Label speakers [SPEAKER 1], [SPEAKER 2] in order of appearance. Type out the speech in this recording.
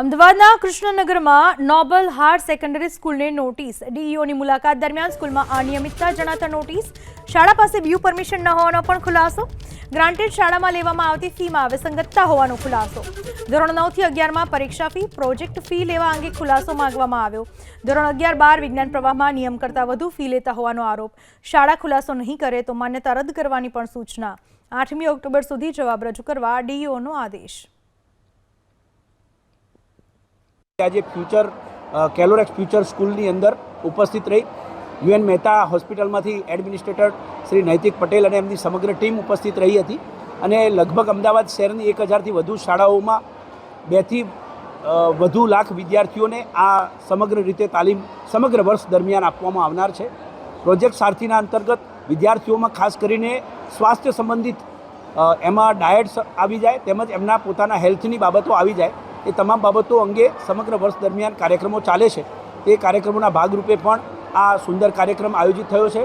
[SPEAKER 1] અમદાવાદના કૃષ્ણનગરમાં noble higher secondary સ્કૂલને નોટિસ. ડીઈઓની મુલાકાત દરમિયાન સ્કૂલમાં અનિયમિતતા જણાતા નોટિસ. શાળા પાસે વ્યૂ પરમિશન ન હોવાનો પણ ખુલાસો. ગ્રાન્ટેડ શાળામાં લેવામાં આવતી ફીમાં વિસંગતતા હોવાનો ખુલાસો. ધોરણ નવથી અગિયારમાં પરીક્ષા ફી, પ્રોજેક્ટ ફી લેવા અંગે ખુલાસો માંગવામાં આવ્યો. ધોરણ અગિયાર બાર વિજ્ઞાન પ્રવાહમાં નિયમ કરતાં વધુ ફી લેતા હોવાનો આરોપ. શાળા ખુલાસો નહીં કરે તો માન્યતા રદ કરવાની પણ સૂચના. આઠમી ઓક્ટોબર સુધી જવાબ રજૂ કરવા ડીઈઓનો આદેશ.
[SPEAKER 2] આજે ફ્યુચર કેલોરેક્સ ફ્યુચર સ્કૂલની અંદર ઉપસ્થિત રહી. યુએન મહેતા હોસ્પિટલમાંથી એડમિનિસ્ટ્રેટર શ્રી નૈતિક પટેલ અને એમની સમગ્ર ટીમ ઉપસ્થિત રહી હતી. અને લગભગ અમદાવાદ શહેરની એક હજારથી વધુ શાળાઓમાં બેથી વધુ લાખ વિદ્યાર્થીઓને આ સમગ્ર રીતે તાલીમ, સમગ્ર વર્ષ દરમિયાન આપવામાં આવનાર છે. પ્રોજેક્ટ સારથીના અંતર્ગત વિદ્યાર્થીઓમાં ખાસ કરીને સ્વાસ્થ્ય સંબંધિત એમાં ડાયટ્સ આવી જાય તેમજ એમના પોતાના હેલ્થની બાબતો આવી જાય. એ તમામ બાબતો અંગે સમગ્ર વર્ષ દરમિયાન કાર્યક્રમો ચાલે છે. તે કાર્યક્રમોના ભાગરૂપે પણ આ સુંદર કાર્યક્રમ આયોજિત થયો છે.